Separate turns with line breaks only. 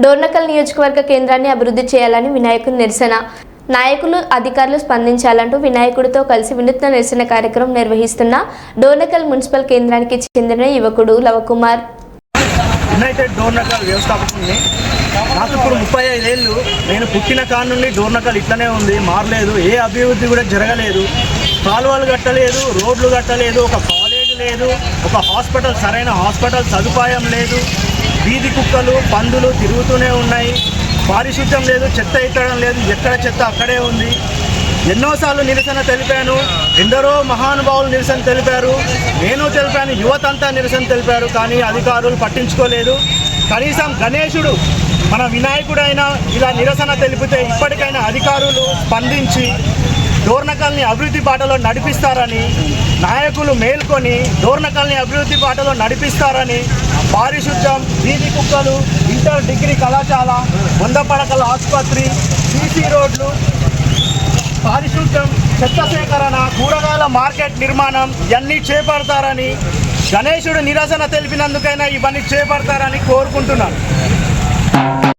డోర్నకల్ నియోజకవర్గ కేంద్రాన్ని అభివృద్ధి చేయాలని వినాయకుని నిరసన. నాయకులు అధికారులు స్పందించాలంటూ వినాయకుడితో కలిసి వినూత్న నిరసన కార్యక్రమం నిర్వహిస్తున్న డోర్నకల్ మున్సిపల్ కేంద్రానికి చెందిన యువకుడు లవకుమార్.
యునైటెడ్ డోర్నకల్ వ్యవస్థాపకుడిని నాకు ఇప్పుడు ముప్పై ఐదేళ్ళు నేను పుట్టిన కాడ నుండి డోర్నకల్ ఇట్లనే ఉంది మారలేదు ఏ అభివృద్ధి కూడా జరగలేదు. కాలువలు కట్టలేదు రోడ్లు కట్టలేదు ఒక కాలేజ్ లేదు ఒక హాస్పిటల్ సరైన హాస్పిటల్ సదుపాయం లేదు. వీధి కుక్కలు పందులు తిరుగుతూనే ఉన్నాయి. పారిశుద్ధ్యం లేదు చెత్త ఎత్తడం లేదు ఎక్కడ చెత్త అక్కడే ఉంది. ఎన్నోసార్లు నిరసన తెలిపాను ఎందరో మహానుభావులు నిరసన తెలిపారు. నేను తెలిపాను యువత అంతా నిరసన తెలిపారు కానీ అధికారులు పట్టించుకోలేదు. కనీసం గణేశుడు మన వినాయకుడైనా ఇలా నిరసన తెలిపితే ఇప్పటికైనా అధికారులు స్పందించి డోర్నకల్ని అభివృద్ధి బాటలో నడిపిస్తారని నాయకులు మేల్కొని దూర్ణకాలని అభివృద్ధి బాటలో నడిపిస్తారని పారిశుద్ధ్యం వీధి కుక్కలు ఇంటర్ డిగ్రీ కళాశాల వందపడకల ఆసుపత్రి సీసీ రోడ్లు పారిశుద్ధ్యం చెత్త సేకరణ కూరగాయల మార్కెట్ నిర్మాణం ఇవన్నీ చేపడతారని గణేశుడు నిరసన తెలిపినందుకైనా ఇవన్నీ చేపడతారని కోరుకుంటున్నాను.